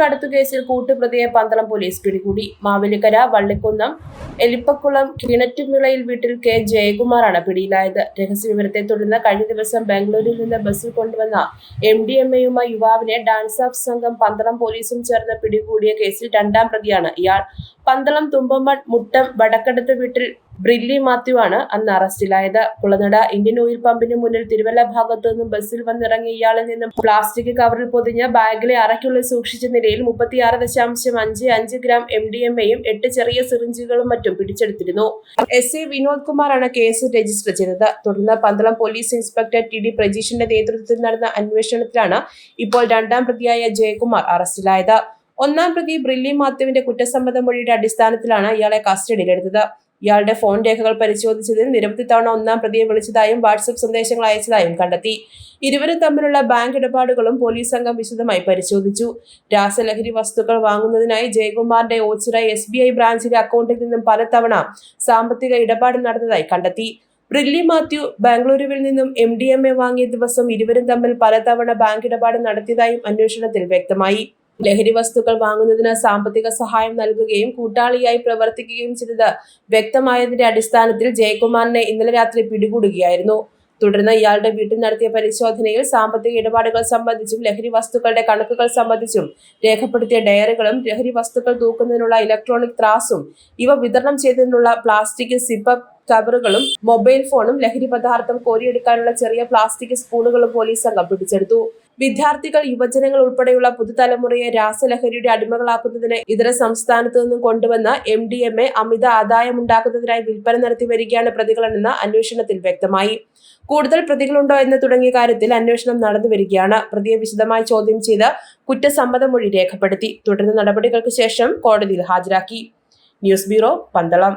കടത്തുകേസിൽ കൂട്ടുപ്രതിയെ Pandalam police പിടികൂടി. മാവേലിക്കര വള്ളിക്കുന്നം എലിപ്പക്കുളം കിണറ്റുമിളയിൽ വീട്ടിൽ K. ജയകുമാറാണ് പിടിയിലായത്. രഹസ്യവിവരത്തെ തുടർന്ന് കഴിഞ്ഞ ദിവസം ബാംഗ്ലൂരിൽ നിന്ന് ബസ്സിൽ കൊണ്ടുവന്ന എം ഡി എം എയുമായി യുവാവിനെ ഡാൻസ് ഓഫ് സംഘം പന്തളം പോലീസും ചേർന്ന് പിടികൂടിയ കേസിൽ രണ്ടാം പ്രതിയാണ് ഇയാൾ. പന്തളം തുമ്പമ്മൺ മുട്ടം വടക്കടത്ത് വീട്ടിൽ ബ്രില്ലി മാത്യു ആണ് അന്ന് അറസ്റ്റിലായത്. കുളനട ഇന്ത്യൻ ഓയിൽ പമ്പിന് മുന്നിൽ തിരുവല്ല ഭാഗത്തു നിന്നും ബസ്സിൽ വന്നിറങ്ങിയ ഇയാളിൽ നിന്നും പ്ലാസ്റ്റിക് കവറിൽ പൊതിഞ്ഞ ബാഗിലെ അറയ്ക്കുള്ളിൽ സൂക്ഷിച്ച നിലയിൽ മുപ്പത്തിയാറ് ദശാംശം അഞ്ച് അഞ്ച് ഗ്രാം എം ഡി എം എയും എട്ട് ചെറിയ സിറിഞ്ചുകളും മറ്റും പിടിച്ചെടുത്തിരുന്നു. എസ് എ വിനോദ് കുമാറാണ് കേസ് രജിസ്റ്റർ ചെയ്തത്. തുടർന്ന് Pandalam police inspector T D പ്രജീഷിന്റെ നേതൃത്വത്തിൽ നടന്ന അന്വേഷണത്തിലാണ് ഇപ്പോൾ രണ്ടാം പ്രതിയായ ജയകുമാർ അറസ്റ്റിലായത്. ഒന്നാം പ്രതി ബ്രില്ലി മാത്യുവിന്റെ കുറ്റസമ്മത മൊഴിയുടെ അടിസ്ഥാനത്തിലാണ് ഇയാളെ കസ്റ്റഡിയിലെടുത്തത്. ഇയാളുടെ ഫോൺ രേഖകൾ പരിശോധിച്ചതിൽ നിരവധി തവണ ഒന്നാം പ്രതിയെ വിളിച്ചതായും വാട്സപ്പ് സന്ദേശങ്ങൾ അയച്ചതായും കണ്ടെത്തി. ഇരുവരും തമ്മിലുള്ള ബാങ്ക് ഇടപാടുകളും പോലീസ് സംഘം വിശദമായി പരിശോധിച്ചു. രാസലഹരി വസ്തുക്കൾ വാങ്ങുന്നതിനായി ജയകുമാറിന്റെ ഓച്ചിറ എസ് ബി ഐ ബ്രാഞ്ചിലെ അക്കൗണ്ടിൽ നിന്നും പലതവണ സാമ്പത്തിക ഇടപാട് നടന്നതായി കണ്ടെത്തി. ബ്രില്ലി മാത്യു ബാംഗ്ലൂരുവിൽ നിന്നും എം ഡി എം എ വാങ്ങിയ ദിവസം ഇരുവരും തമ്മിൽ പലതവണ ബാങ്ക് ഇടപാട് നടത്തിയതായും അന്വേഷണത്തിൽ വ്യക്തമായി. ലഹരി വസ്തുക്കൾ വാങ്ങുന്നതിന് സാമ്പത്തിക സഹായം നൽകുകയും കൂട്ടാളിയായി പ്രവർത്തിക്കുകയും ചെയ്തത് വ്യക്തമായതിന്റെ അടിസ്ഥാനത്തിൽ ജയകുമാറിനെ ഇന്നലെ രാത്രി പിടികൂടുകയായിരുന്നു. തുടർന്ന് ഇയാളുടെ വീട്ടിൽ നടത്തിയ പരിശോധനയിൽ സാമ്പത്തിക ഇടപാടുകൾ സംബന്ധിച്ചും ലഹരി വസ്തുക്കളുടെ കണക്കുകൾ സംബന്ധിച്ചും രേഖപ്പെടുത്തിയ ഡയറികളും ലഹരി വസ്തുക്കൾ തൂക്കുന്നതിനുള്ള ഇലക്ട്രോണിക് ത്രാസും ഇവ വിതരണം ചെയ്തതിനുള്ള പ്ലാസ്റ്റിക് സിപ്പ് കവറുകളും മൊബൈൽ ഫോണും ലഹരി പദാർത്ഥം കോരിയെടുക്കാനുള്ള ചെറിയ പ്ലാസ്റ്റിക് സ്പൂണുകളും പോലീസ് സംഘം പിടിച്ചെടുത്തു. വിദ്യാർത്ഥികൾ യുവജനങ്ങൾ ഉൾപ്പെടെയുള്ള പുതുതലമുറയെ രാസലഹരിയുടെ അടിമകളാക്കുന്നതിന് ഇതര സംസ്ഥാനത്തു നിന്നും കൊണ്ടുവന്ന എം ഡി എം എ അമിത ആദായമുണ്ടാക്കുന്നതിനായി വിൽപ്പന നടത്തി വരികയാണ് പ്രതികളെന്ന് അന്വേഷണത്തിൽ വ്യക്തമായി. കൂടുതൽ പ്രതികളുണ്ടോ എന്ന് തുടങ്ങിയ കാര്യത്തിൽ അന്വേഷണം നടന്നു വരികയാണ്. പ്രതിയെ വിശദമായി ചോദ്യം ചെയ്ത് കുറ്റസമ്മതമൊഴി രേഖപ്പെടുത്തി. തുടർന്ന് നടപടികൾക്ക് ശേഷം കോടതിയിൽ ഹാജരാക്കി. News bureau Pandalam.